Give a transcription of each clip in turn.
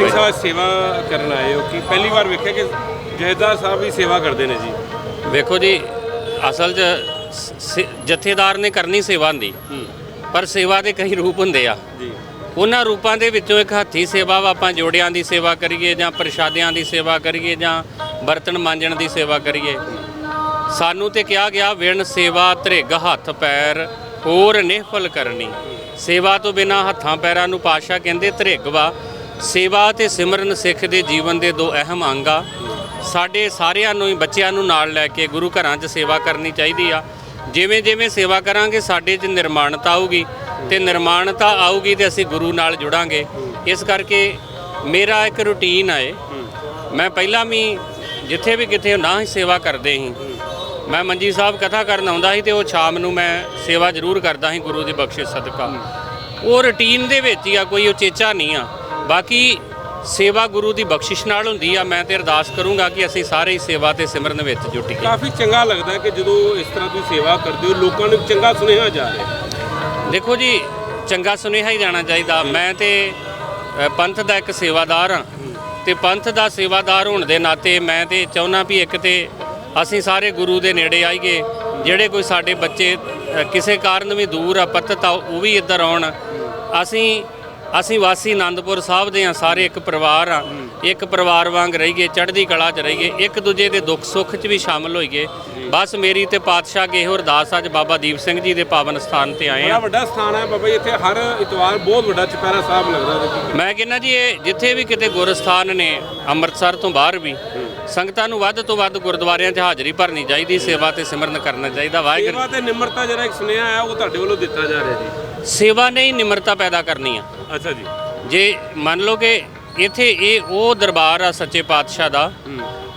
ਸਿੰਘ ਸਾਹਿਬ ਸੇਵਾ ਕਰਨ ਆਏ ਹੋ ਕਿ ਪਹਿਲੀ ਵਾਰ ਵੇਖਿਆ ਕਿ ਜਹੇਦਾਰ ਸਾਹਿਬ ਵੀ ਸੇਵਾ ਕਰਦੇ ਨੇ ਜੀ? ਵੇਖੋ ਜੀ ਅਸਲ 'ਚ ਸ- ਜਥੇਦਾਰ ਨੇ ਕਰਨੀ ਸੇਵਾ ਹੁੰਦੀ। ਪਰ ਸੇਵਾ ਦੇ ਕਈ ਰੂਪ ਹੁੰਦੇ ਆ। ਜੀ। ਉਹਨਾਂ ਰੂਪਾਂ ਦੇ ਵਿੱਚੋਂ ਇੱਕ ਹੱਥੀ ਸੇਵਾ ਵਾ ਆਪਾਂ ਜੋੜਿਆਂ ਦੀ ਸੇਵਾ ਕਰੀਏ ਜਾਂ ਪ੍ਰਸ਼ਾਦਿਆਂ ਦੀ ਸੇਵਾ ਕਰੀਏ ਜਾਂ ਬਰਤਨ ਮਾਂਜਣ ਦੀ ਸੇਵਾ ਕਰੀਏ। ਸਾਨੂੰ ਤੇ ਕਿਹਾ ਗਿਆ ਵਿਣ ਸੇਵਾ ਧ੍ਰਿਗ ਹੱਥ ਪੈਰ ਹੋਰ ਨਿਹਫਲ ਕਰਨੀ। ਸੇਵਾ ਤੋਂ ਬਿਨਾ ਹੱਥਾਂ ਪੈਰਾਂ ਨੂੰ ਪਾਸ਼ਾ ਕਹਿੰਦੇ ਧ੍ਰਿਗ ਵਾ ਸੇਵਾ ਤੇ ਸਿਮਰਨ ਸਿੱਖ ਦੇ ਜੀਵਨ ਦੇ ਦੋ ਅਹਿਮ ਅੰਗ ਆ। ਸਾਡੇ ਸਾਰਿਆਂ ਨੂੰ ਹੀ, ਬੱਚਿਆਂ ਨੂੰ ਨਾਲ ਲੈ ਕੇ ਗੁਰੂ ਘਰਾਂ 'ਚ ਸੇਵਾ ਕਰਨੀ ਚਾਹੀਦੀ ਆ। ਜਿਵੇਂ ਜਿਵੇਂ ਸੇਵਾ ਕਰਾਂਗੇ, ਸਾਡੇ 'ਚ ਨਿਰਮਾਣਤਾ ਆਊਗੀ ਤੇ ਨਿਰਮਾਣਤਾ ਆਊਗੀ ਤੇ ਅਸੀਂ ਗੁਰੂ ਨਾਲ ਜੁੜਾਂਗੇ। ਇਸ ਕਰਕੇ ਮੇਰਾ ਇੱਕ ਰੁਟੀਨ ਆਏ ਮੈਂ ਪਹਿਲਾਂ ਵੀ ਜਿੱਥੇ ਵੀ ਕਿਤੇ ਨਾ ਹੀ ਸੇਵਾ ਕਰਦੇ ਸੀ। ਮੈਂ ਮੰਜੀ ਸਾਹਿਬ ਕਥਾ ਕਰਨ ਆਉਂਦਾ ਸੀ ਤੇ ਉਹ ਸ਼ਾਮ ਨੂੰ ਮੈਂ ਸੇਵਾ ਜ਼ਰੂਰ ਕਰਦਾ ਸੀ ਗੁਰੂ ਦੀ ਬਖਸ਼ਿਸ਼ ਸਦਕਾ। ਉਹ ਰੁਟੀਨ ਦੇ ਵਿੱਚ ਹੀ ਆ, ਕੋਈ ਉਚੇਚਾ ਨਹੀਂ ਆ। ਬਾਕੀ ਸੇਵਾ ਗੁਰੂ ਦੀ ਬਖਸ਼ਿਸ਼ ਨਾਲ ਹੁੰਦੀ ਆ ਮੈਂ ਤੇ ਅਰਦਾਸ ਕਰੂੰਗਾ ਕਿ ਅਸੀਂ ਸਾਰੇ ਹੀ ਸੇਵਾ ਤੇ ਸਿਮਰਨ ਵਿੱਚ ਜੁਟੀਏ ਕਾਫੀ ਚੰਗਾ ਲੱਗਦਾ ਕਿ ਜਦੋਂ ਇਸ ਤਰ੍ਹਾਂ ਦੀ ਸੇਵਾ ਕਰਦੇ ਹੋ ਲੋਕਾਂ ਨੂੰ ਚੰਗਾ ਸੁਨੇਹਾ ਜਾ ਰਿਹਾ ਦੇਖੋ ਜੀ ਚੰਗਾ ਸੁਨੇਹਾ ਹੀ ਜਾਣਾ ਚਾਹੀਦਾ। ਮੈਂ ਤੇ ਪੰਥ ਦਾ ਇੱਕ ਸੇਵਾਦਾਰ ਹਾਂ ਤੇ ਪੰਥ ਦਾ ਸੇਵਾਦਾਰ ਹੋਣ ਦੇ ਨਾਤੇ ਮੈਂ ਤੇ ਚਾਹੁੰਦਾ ਵੀ ਇੱਕ ਤੇ ਅਸੀਂ ਸਾਰੇ ਗੁਰੂ ਦੇ ਨੇੜੇ ਆਈਏ ਜਿਹੜੇ ਕੋਈ ਸਾਡੇ ਬੱਚੇ ਕਿਸੇ ਕਾਰਨ ਵੀ ਦੂਰ ਆ ਪਤਤ ਆ ਉਹ ਵੀ ਇੱਧਰ ਆਉਣ। ਅਸੀਂ ਅਸੀਂ ਵਾਸੀ ਆਨੰਦਪੁਰ ਸਾਹਿਬ ਦੇ ਆ ਸਾਰੇ ਇੱਕ ਪਰਿਵਾਰ ਆ ਇੱਕ ਪਰਿਵਾਰ ਵਾਂਗ ਰਹੀਏ ਚੜ੍ਹਦੀ ਕਲਾ 'ਚ ਰਹੀਏ ਇੱਕ ਦੂਜੇ ਦੇ ਦੁੱਖ ਸੁੱਖ 'ਚ ਵੀ ਸ਼ਾਮਲ ਹੋਈਏ। ਬਸ ਮੇਰੀ ਤੇ ਪਾਤਸ਼ਾਹ ਕੇ ਇਹੋ ਅਰਦਾਸ ਅੱਜ ਬਾਬਾ ਦੀਪ ਸਿੰਘ ਜੀ ਦੇ ਪਾਵਨ ਸਥਾਨ ਤੇ ਆਏ ਬੜਾ ਆ ਵੱਡਾ ਸਥਾਨ ਹੈ ਬਾਬਾ ਜੀ ਇੱਥੇ ਹਰ ਇਤਵਾਰ ਬਹੁਤ ਵੱਡਾ ਚੁਪਹਿਰਾ ਸਾਹਿਬ ਲੱਗਦਾ ਮੈਂ ਕਹਿੰਦਾ ਜੀ ਇਹ ਜਿੱਥੇ ਵੀ ਕਿਤੇ ਗੁਰਸਥਾਨ ਨੇ ਅੰਮ੍ਰਿਤਸਰ ਤੋਂ ਬਾਹਰ ਵੀ ਸੰਗਤਾਂ ਨੂੰ ਵੱਧ ਤੋਂ ਵੱਧ ਗੁਰਦੁਆਰਿਆਂ 'ਚ ਹਾਜ਼ਰੀ ਭਰਨੀ ਚਾਹੀਦੀ ਸੇਵਾ ਤੇ ਸਿਮਰਨ ਕਰਨਾ ਚਾਹੀਦਾ ਵਾਹਿਗੁਰੂ ਸੇਵਾ ਤੇ ਨਿਮਰਤਾ ਜਿਹੜਾ ਇੱਕ ਸੁਨੇਹਾ ਹੈ ਉਹ ਤੁਹਾਡੇ ਵੱਲੋਂ ਦਿੱਤਾ ਜਾ ਰਿਹਾ ਜੀ। ਸੇਵਾ ਨੇ ਹੀ ਨਿਮਰਤਾ ਪੈਦਾ ਕਰਨੀ ਆ। ਅੱਛਾ ਜੀ। ਜੇ ਮੰਨ ਲਓ ਕਿ ਇੱਥੇ ਇਹ ਉਹ ਦਰਬਾਰ ਆ ਸੱਚੇ ਪਾਤਸ਼ਾਹ ਦਾ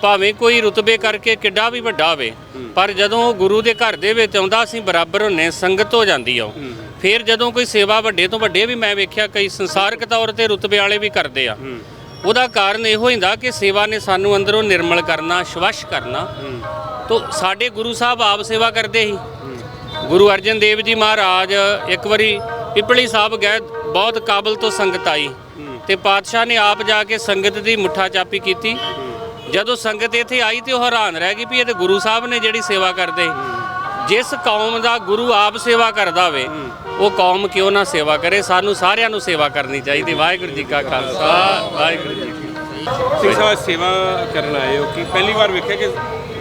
ਭਾਵੇਂ ਕੋਈ ਰੁਤਬੇ ਕਰਕੇ ਕਿੱਡਾ ਵੀ ਵੱਡਾ ਹੋਵੇ ਪਰ ਜਦੋਂ ਉਹ ਗੁਰੂ ਦੇ ਘਰ ਦੇ ਵਿੱਚ ਆਉਂਦਾ ਅਸੀਂ ਬਰਾਬਰ ਹੁੰਨੇ ਸੰਗਤ ਹੋ ਜਾਂਦੀ ਆ ਫਿਰ ਜਦੋਂ ਕੋਈ ਸੇਵਾ ਵੱਡੇ ਤੋਂ ਵੱਡੇ ਵੀ ਮੈਂ ਵੇਖਿਆ ਕਈ ਸੰਸਾਰਕ ਤੌਰ ਤੇ ਰੁਤਬੇ ਵਾਲੇ ਵੀ ਕਰਦੇ ਆ। ਉਹਦਾ ਕਾਰਨ ਇਹੋ ਹੁੰਦਾ ਕਿ ਸੇਵਾ ਨੇ ਸਾਨੂੰ ਅੰਦਰੋਂ ਨਿਰਮਲ ਕਰਨਾ ਸ਼ਵਸ਼ ਕਰਨਾ। ਤੋਂ ਸਾਡੇ ਗੁਰੂ ਸਾਹਿਬ ਆਪ ਸੇਵਾ ਕਰਦੇ ਸੀ। ਗੁਰੂ ਅਰਜਨ ਦੇਵ ਜੀ ਮਹਾਰਾਜ ਇੱਕ ਵਾਰੀ ਪਿਪਲੀ ਸਾਹਿਬ ਗਏ ਬਹੁਤ ਕਾਬਲ ਤੋਂ ਸੰਗਤ ਆਈ ਤੇ ਪਾਤਸ਼ਾਹ ਨੇ ਆਪ ਜਾ ਕੇ ਸੰਗਤ ਦੀ ਮੁੱਠਾ ਚਾਪੀ ਕੀਤੀ। ਜਦੋਂ ਸੰਗਤ ਇੱਥੇ ਆਈ ਤੇ ਉਹ ਹੈਰਾਨ ਰਹਿ ਗਈ ਵੀ ਇਹ ਤੇ ਗੁਰੂ ਸਾਹਿਬ ਨੇ ਜਿਹੜੀ ਸੇਵਾ ਕਰਦੇ। ਜਿਸ ਕੌਮ ਦਾ ਗੁਰੂ ਆਪ ਸੇਵਾ ਕਰਦਾ ਹੋਵੇ ਉਹ ਕੌਮ ਕਿਉਂ ਨਾ ਸੇਵਾ ਕਰੇ? ਸਾਨੂੰ ਸਾਰਿਆਂ ਨੂੰ ਸੇਵਾ ਕਰਨੀ ਚਾਹੀਦੀ। ਵਾਹਿਗੁਰੂ ਜੀ ਕਾ ਖਾਲਸਾ ਵਾਹਿਗੁਰੂ ਜੀ ਕੀ ਫਤਿਹ। ਸਿੰਘ ਸਾਹਿਬ ਸੇਵਾ ਕਰਨ ਆਏ ਹੋ ਕਿ ਪਹਿਲੀ ਵਾਰ ਵੇਖਿਆ ਕਿ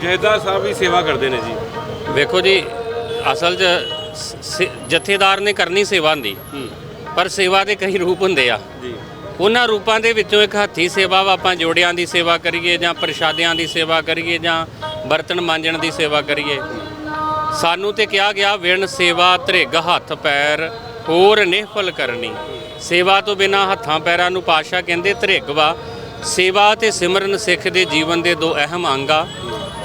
ਜਹੇਦਾਰ ਸਾਹਿਬ ਵੀ ਸੇਵਾ ਕਰਦੇ ਨੇ ਜੀ? ਵੇਖੋ ਜੀ ਅਸਲ 'ਚ ਜਥੇਦਾਰ ਨੇ ਕਰਨੀ ਸੇਵਾ ਹੁੰਦੀ। ਪਰ ਸੇਵਾ ਦੇ ਕਈ ਰੂਪ ਹੁੰਦੇ ਆ। ਜੀ। ਉਹਨਾਂ ਰੂਪਾਂ ਦੇ ਵਿੱਚੋਂ ਇੱਕ ਹੱਥੀ ਸੇਵਾ ਵਾ ਆਪਾਂ ਜੋੜਿਆਂ ਦੀ ਸੇਵਾ ਕਰੀਏ ਜਾਂ ਪ੍ਰਸ਼ਾਦਿਆਂ ਦੀ ਸੇਵਾ ਕਰੀਏ ਜਾਂ ਬਰਤਨ ਮਾਂਜਣ ਦੀ ਸੇਵਾ ਕਰੀਏ। ਸਾਨੂੰ ਤੇ ਕਿਹਾ ਗਿਆ ਵਿਣ ਸੇਵਾ ਧ੍ਰਿਗ ਹੱਥ ਪੈਰ ਹੋਰ ਨਿਹਫਲ ਕਰਨੀ। ਸੇਵਾ ਤੋਂ ਬਿਨਾ ਹੱਥਾਂ ਪੈਰਾਂ ਨੂੰ ਪਾਸ਼ਾ ਕਹਿੰਦੇ ਧ੍ਰਿਗ ਵਾ। ਸੇਵਾ ਤੇ ਸਿਮਰਨ ਸਿੱਖ ਦੇ ਜੀਵਨ ਦੇ ਦੋ ਅਹਿਮ ਅੰਗ ਆ।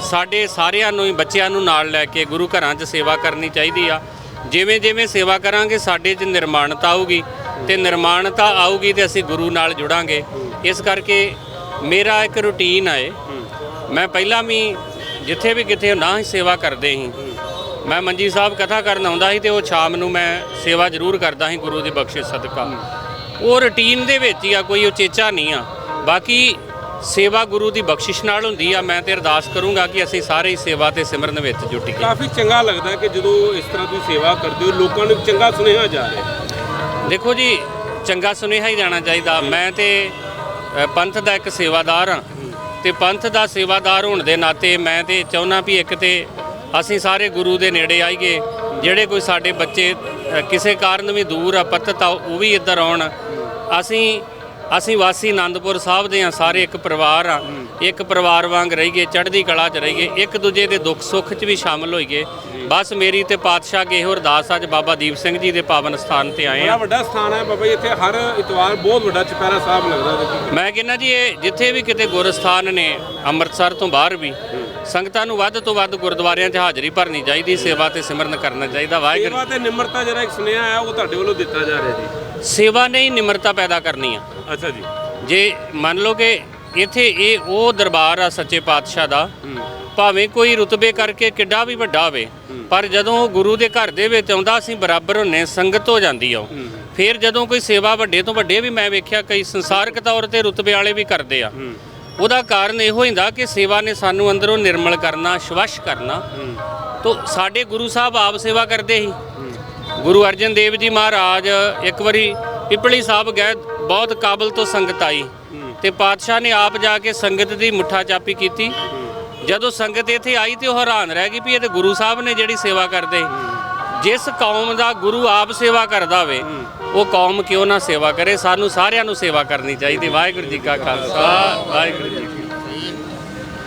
ਸਾਡੇ ਸਾਰਿਆਂ ਨੂੰ ਹੀ ਬੱਚਿਆਂ ਨੂੰ ਨਾਲ ਲੈ ਕੇ ਗੁਰੂ ਘਰਾਂ 'ਚ ਸੇਵਾ ਕਰਨੀ ਚਾਹੀਦੀ ਆ। ਜਿਵੇਂ ਜਿਵੇਂ ਸੇਵਾ ਕਰਾਂਗੇ, ਸਾਡੇ 'ਚ ਨਿਰਮਾਣਤਾ ਆਊਗੀ ਤੇ ਨਿਰਮਾਣਤਾ ਆਊਗੀ ਤੇ ਅਸੀਂ ਗੁਰੂ ਨਾਲ ਜੁੜਾਂਗੇ। ਇਸ ਕਰਕੇ ਮੇਰਾ ਇੱਕ ਰੁਟੀਨ ਹੈ ਮੈਂ ਪਹਿਲਾਂ ਵੀ ਜਿੱਥੇ ਵੀ ਕਿਤੇ ਨਾ ਹੀ ਸੇਵਾ ਕਰਦੇ ਸੀ। ਮੈਂ ਮੰਜੀ ਸਾਹਿਬ ਕਥਾ ਕਰਨ ਆਉਂਦਾ ਸੀ ਤੇ ਉਹ ਸ਼ਾਮ ਨੂੰ ਮੈਂ ਸੇਵਾ ਜ਼ਰੂਰ ਕਰਦਾ ਸੀ ਗੁਰੂ ਦੀ ਬਖਸ਼ਿਸ਼ ਸਦਕਾ। ਉਹ ਰੁਟੀਨ ਦੇ ਵਿੱਚ ਹੀ ਆ, ਕੋਈ ਉਚੇਚਾ ਨਹੀਂ ਆ। ਬਾਕੀ ਸੇਵਾ ਗੁਰੂ ਦੀ ਬਖਸ਼ਿਸ਼ ਨਾਲ ਹੁੰਦੀ ਆ ਮੈਂ ਤੇ ਅਰਦਾਸ ਕਰੂੰਗਾ ਕਿ ਅਸੀਂ ਸਾਰੇ ਹੀ ਸੇਵਾ ਤੇ ਸਿਮਰਨ ਵਿੱਚ ਜੁਟੀਏ ਕਾਫੀ ਚੰਗਾ ਲੱਗਦਾ ਕਿ ਜਦੋਂ ਇਸ ਤਰ੍ਹਾਂ ਦੀ ਸੇਵਾ ਕਰਦੇ ਹੋ ਲੋਕਾਂ ਨੂੰ ਚੰਗਾ ਸੁਨੇਹਾ ਜਾ ਰਿਹਾ ਦੇਖੋ ਜੀ ਚੰਗਾ ਸੁਨੇਹਾ ਹੀ ਜਾਣਾ ਚਾਹੀਦਾ। ਮੈਂ ਤੇ ਪੰਥ ਦਾ ਇੱਕ ਸੇਵਾਦਾਰ ਹਾਂ ਤੇ ਪੰਥ ਦਾ ਸੇਵਾਦਾਰ ਹੋਣ ਦੇ ਨਾਤੇ ਮੈਂ ਤੇ ਚਾਹੁੰਦਾ ਵੀ ਇੱਕ ਤੇ ਅਸੀਂ ਸਾਰੇ ਗੁਰੂ ਦੇ ਨੇੜੇ ਆਈਏ। ਜਿਹੜੇ ਕੋਈ ਸਾਡੇ ਬੱਚੇ ਕਿਸੇ ਕਾਰਨ ਵੀ ਦੂਰ ਆ ਪਤਤ ਆ ਉਹ ਵੀ ਇੱਧਰ ਆਉਣ। ਅਸੀਂ ਅਸੀਂ ਵਾਸੀ ਆਨੰਦਪੁਰ ਸਾਹਿਬ ਦੇ ਆ ਸਾਰੇ ਇੱਕ ਪਰਿਵਾਰ ਆ ਇੱਕ ਪਰਿਵਾਰ ਵਾਂਗ ਰਹੀਏ ਚੜ੍ਹਦੀ ਕਲਾ 'ਚ ਰਹੀਏ ਇੱਕ ਦੂਜੇ ਦੇ ਦੁੱਖ ਸੁੱਖ 'ਚ ਵੀ ਸ਼ਾਮਲ ਹੋਈਏ। ਬਸ ਮੇਰੀ ਤੇ ਪਾਤਸ਼ਾਹ ਕੇ ਇਹੋ ਅਰਦਾਸ ਅੱਜ ਬਾਬਾ ਦੀਪ ਸਿੰਘ ਜੀ ਦੇ ਪਾਵਨ ਸਥਾਨ ਤੇ ਆਏ ਬੜਾ ਆ ਵੱਡਾ ਸਥਾਨ ਹੈ ਬਾਬਾ ਜੀ ਇੱਥੇ ਹਰ ਇਤਵਾਰ ਬਹੁਤ ਵੱਡਾ ਚੁਪਹਿਰਾ ਸਾਹਿਬ ਲੱਗਦਾ ਮੈਂ ਕਹਿੰਦਾ ਜੀ ਇਹ ਜਿੱਥੇ ਵੀ ਕਿਤੇ ਗੁਰਸਥਾਨ ਨੇ ਅੰਮ੍ਰਿਤਸਰ ਤੋਂ ਬਾਹਰ ਵੀ ਸੰਗਤਾਂ ਨੂੰ ਵੱਧ ਤੋਂ ਵੱਧ ਗੁਰਦੁਆਰਿਆਂ 'ਚ ਹਾਜ਼ਰੀ ਭਰਨੀ ਚਾਹੀਦੀ ਸੇਵਾ ਤੇ ਸਿਮਰਨ ਕਰਨਾ ਚਾਹੀਦਾ ਵਾਹਿਗੁਰੂ। ਸੇਵਾ ਤੇ ਨਿਮਰਤਾ ਜਿਹੜਾ ਇੱਕ ਸੁਨੇਹਾ ਹੈ ਉਹ ਤੁਹਾਡੇ ਵੱਲੋਂ ਦਿੱਤਾ ਜਾ ਰਿਹਾ ਜੀ। ਸੇਵਾ ਨੇ ਹੀ ਨਿਮਰਤਾ ਪੈਦਾ ਕਰਨੀ ਆ। ਅੱਛਾ ਜੀ। ਜੇ ਮੰਨ ਲਓ ਕਿ ਇੱਥੇ ਇਹ ਉਹ ਦਰਬਾਰ ਆ ਸੱਚੇ ਪਾਤਸ਼ਾਹ ਦਾ ਭਾਵੇਂ ਕੋਈ ਰੁਤਬੇ ਕਰਕੇ ਕਿੱਡਾ ਵੀ ਵੱਡਾ ਹੋਵੇ ਪਰ ਜਦੋਂ ਉਹ ਗੁਰੂ ਦੇ ਘਰ ਦੇ ਵਿੱਚ ਆਉਂਦਾ ਅਸੀਂ ਬਰਾਬਰ ਹੁੰਨੇ ਸੰਗਤ ਹੋ ਜਾਂਦੀ ਆ ਫਿਰ ਜਦੋਂ ਕੋਈ ਸੇਵਾ ਵੱਡੇ ਤੋਂ ਵੱਡੇ ਵੀ ਮੈਂ ਵੇਖਿਆ ਕਈ ਸੰਸਾਰਕ ਤੌਰ ਤੇ ਰੁਤਬੇ ਵਾਲੇ ਵੀ ਕਰਦੇ ਆ। ਉਹਦਾ ਕਾਰਨ ਇਹੋ ਹੁੰਦਾ ਕਿ ਸੇਵਾ ਨੇ ਸਾਨੂੰ ਅੰਦਰੋਂ ਨਿਰਮਲ ਕਰਨਾ ਸ਼ਵਸ਼ ਕਰਨਾ। ਤੋ ਸਾਡੇ ਗੁਰੂ ਸਾਹਿਬ ਆਪ ਸੇਵਾ ਕਰਦੇ ਸੀ। ਗੁਰੂ ਅਰਜਨ ਦੇਵ ਜੀ ਮਹਾਰਾਜ ਇੱਕ ਵਾਰੀ ਪਿਪਲੀ ਸਾਹਿਬ ਗਏ ਬਹੁਤ ਕਾਬਲ ਤੋਂ ਸੰਗਤ ਆਈ ਤੇ ਪਾਤਸ਼ਾਹ ਨੇ ਆਪ ਜਾ ਕੇ ਸੰਗਤ ਦੀ ਮੁੱਠਾ ਚਾਪੀ ਕੀਤੀ। ਜਦੋਂ ਸੰਗਤ ਇੱਥੇ ਆਈ ਤੇ ਉਹ ਹੈਰਾਨ ਰਹਿ ਗਈ ਵੀ ਇਹ ਤੇ ਗੁਰੂ ਸਾਹਿਬ ਨੇ ਜਿਹੜੀ ਸੇਵਾ ਕਰਦੇ। ਜਿਸ ਕੌਮ ਦਾ ਗੁਰੂ ਆਪ ਸੇਵਾ ਕਰਦਾ ਹੋਵੇ ਉਹ ਕੌਮ ਕਿਉਂ ਨਾ ਸੇਵਾ ਕਰੇ? ਸਾਨੂੰ ਸਾਰਿਆਂ ਨੂੰ ਸੇਵਾ ਕਰਨੀ ਚਾਹੀਦੀ। ਵਾਹਿਗੁਰੂ ਜੀ ਕਾ ਖਾਲਸਾ ਵਾਹਿਗੁਰੂ ਜੀ